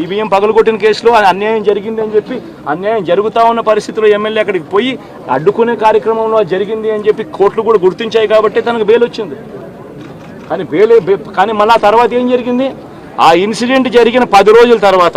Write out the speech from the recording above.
EVM పగలగొట్టిన కేసులో అన్యాయం జరిగింది అని చెప్పి అన్యాయం జరుగుతా ఉన్న పరిస్థితిలో ఎమ్మెల్యే అక్కడికి పోయి అడ్డుకునే కార్యక్రమంలో జరిగింది అని చెప్పి కోర్టులు కూడా గుర్తించాయి కాబట్టి తనకు బెయిల్ వచ్చింది. కానీ బెయిల్ కానీ మళ్ళీ తర్వాత ఏం జరిగింది? ఆ ఇన్సిడెంట్ జరిగిన పది రోజుల తర్వాత